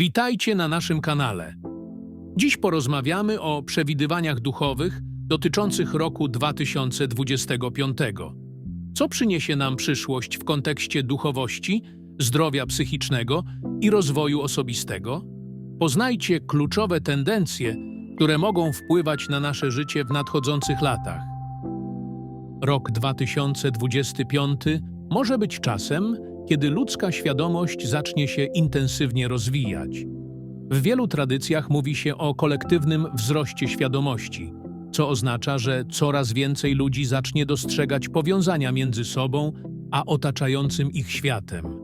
Witajcie na naszym kanale. Dziś porozmawiamy o przewidywaniach duchowych dotyczących roku 2025. Co przyniesie nam przyszłość w kontekście duchowości, zdrowia psychicznego i rozwoju osobistego? Poznajcie kluczowe tendencje, które mogą wpływać na nasze życie w nadchodzących latach. Rok 2025 może być czasem, kiedy ludzka świadomość zacznie się intensywnie rozwijać. W wielu tradycjach mówi się o kolektywnym wzroście świadomości, co oznacza, że coraz więcej ludzi zacznie dostrzegać powiązania między sobą a otaczającym ich światem.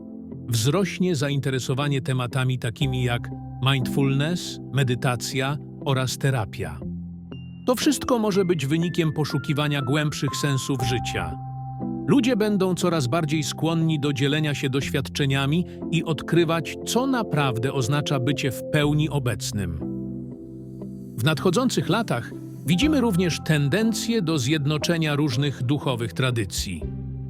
Wzrośnie zainteresowanie tematami takimi jak mindfulness, medytacja oraz terapia. To wszystko może być wynikiem poszukiwania głębszych sensów życia. Ludzie będą coraz bardziej skłonni do dzielenia się doświadczeniami i odkrywać, co naprawdę oznacza bycie w pełni obecnym. W nadchodzących latach widzimy również tendencję do zjednoczenia różnych duchowych tradycji.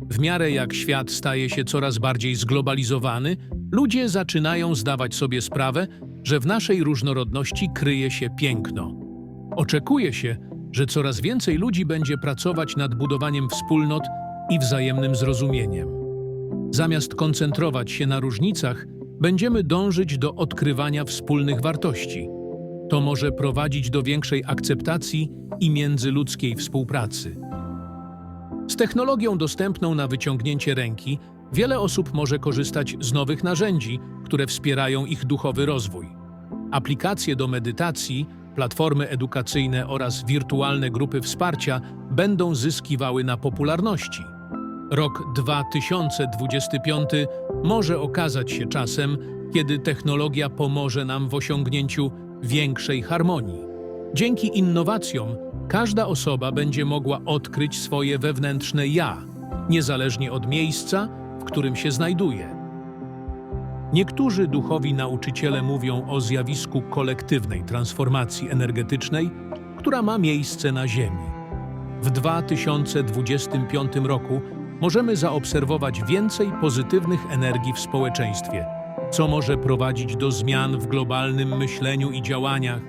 W miarę jak świat staje się coraz bardziej zglobalizowany, ludzie zaczynają zdawać sobie sprawę, że w naszej różnorodności kryje się piękno. Oczekuje się, że coraz więcej ludzi będzie pracować nad budowaniem wspólnot i wzajemnym zrozumieniem. Zamiast koncentrować się na różnicach, będziemy dążyć do odkrywania wspólnych wartości. To może prowadzić do większej akceptacji i międzyludzkiej współpracy. Z technologią dostępną na wyciągnięcie ręki, wiele osób może korzystać z nowych narzędzi, które wspierają ich duchowy rozwój. Aplikacje do medytacji, platformy edukacyjne oraz wirtualne grupy wsparcia będą zyskiwały na popularności. Rok 2025 może okazać się czasem, kiedy technologia pomoże nam w osiągnięciu większej harmonii. Dzięki innowacjom każda osoba będzie mogła odkryć swoje wewnętrzne ja, niezależnie od miejsca, w którym się znajduje. Niektórzy duchowi nauczyciele mówią o zjawisku kolektywnej transformacji energetycznej, która ma miejsce na Ziemi. W 2025 roku możemy zaobserwować więcej pozytywnych energii w społeczeństwie, co może prowadzić do zmian w globalnym myśleniu i działaniach.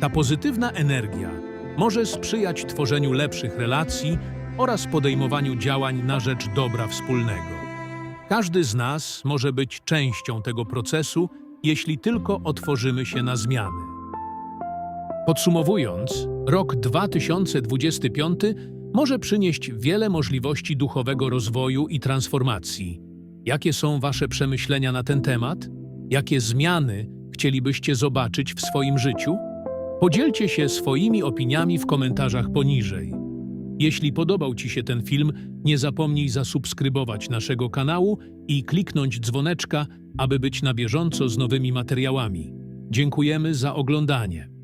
Ta pozytywna energia może sprzyjać tworzeniu lepszych relacji oraz podejmowaniu działań na rzecz dobra wspólnego. Każdy z nas może być częścią tego procesu, jeśli tylko otworzymy się na zmiany. Podsumowując, rok 2025 może przynieść wiele możliwości duchowego rozwoju i transformacji. Jakie są Wasze przemyślenia na ten temat? Jakie zmiany chcielibyście zobaczyć w swoim życiu? Podzielcie się swoimi opiniami w komentarzach poniżej. Jeśli podobał Ci się ten film, nie zapomnij zasubskrybować naszego kanału i kliknąć dzwoneczka, aby być na bieżąco z nowymi materiałami. Dziękujemy za oglądanie.